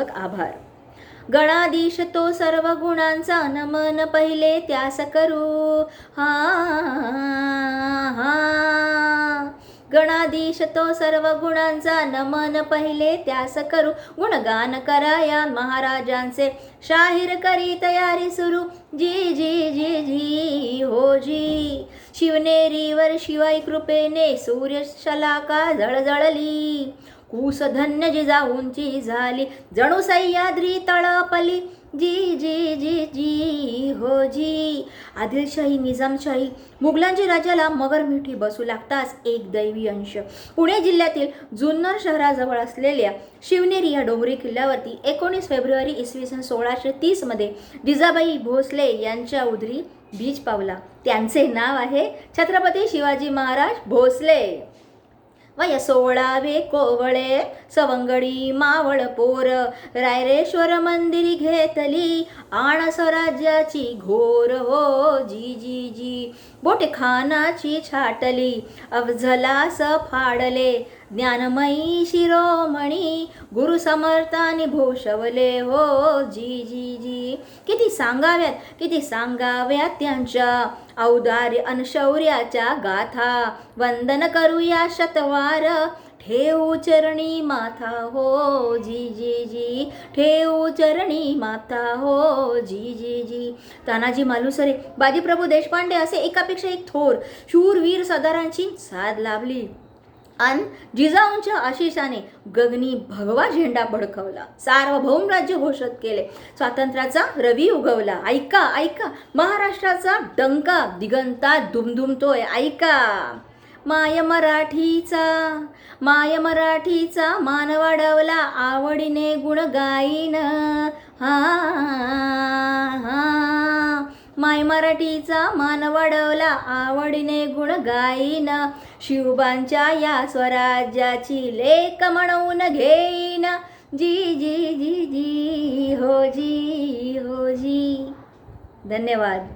आभार. गणाधीश तो सर्व गुणांचा नमन पहिले त्यास करू. हा हा. गणाधीश तो सर्व गुणांचा नमन पहिले त्यास करू. गुणगान कराया महाराजांचे. शाहीर करी तयारी सुरू. जी जी जी जी हो जी. शिवनेरीवर शिवाई कृपेने सूर्य शलाका जळजळली. कूस धन्य जिजाऊंची झाली जणू सह्याद्री तळपली जी जी जी जी हो जी आदिलशाही निजामशाही मुघलांची राज्याला मगर मिठी बसू लागताच एक दैवी अंश पुणे जिल्ह्यातील जुन्नर शहराजवळ असलेल्या शिवनेरी या डोंगरी किल्ल्यावरती एकोणीस फेब्रुवारी इसवी सन सोळाशे तीसमध्ये जिजाबाई भोसले यांच्या उदरी बीज पावला त्यांचे नाव आहे छत्रपती शिवाजी महाराज भोसले वय सोळावे कोवळे सवंगडी मावळ पोर रायरेश्वर मंदिरी घेतली आण स्वराज्याची घोर हो जी जी बोटखानाची छाटली अवझलास फाडले ज्ञानमयी शिरोमणी गुरु समर्थानी भूषवले. हो जी जी जी. किती सांगाव्यात किती सांगाव्यात त्यांच्या औदार्य अन शौर्याच्या गाथा. वंदन करूया शतवार ठेव चरणी माथा हो जी जी जी. ठेवू चरणी माथा हो जी जी जी. तानाजी मालुसरे बाजीप्रभू देशपांडे असे एकापेक्षा एक थोर शूरवीर सदारांची साथ लाभली. अन जिजाऊंच्या आशिषाने गगनी भगवा झेंडा भडकवला. सार्वभौम राज्य घोषित केले. स्वातंत्र्याचा रवी उगवला. ऐका ऐका महाराष्ट्राचा डंका दिगंता दुमदुमतोय. ऐका. माय मराठीचा माय मराठीचा मान वाढवला आवडीने गुण गाईन हा हा. माय मराठीचा मान वाढवला आवडीने गुण गाईन शिवबांच्या या स्वराज्याची लेख म्हणून घेईन. जी जी जी जी हो जी हो जी. धन्यवाद.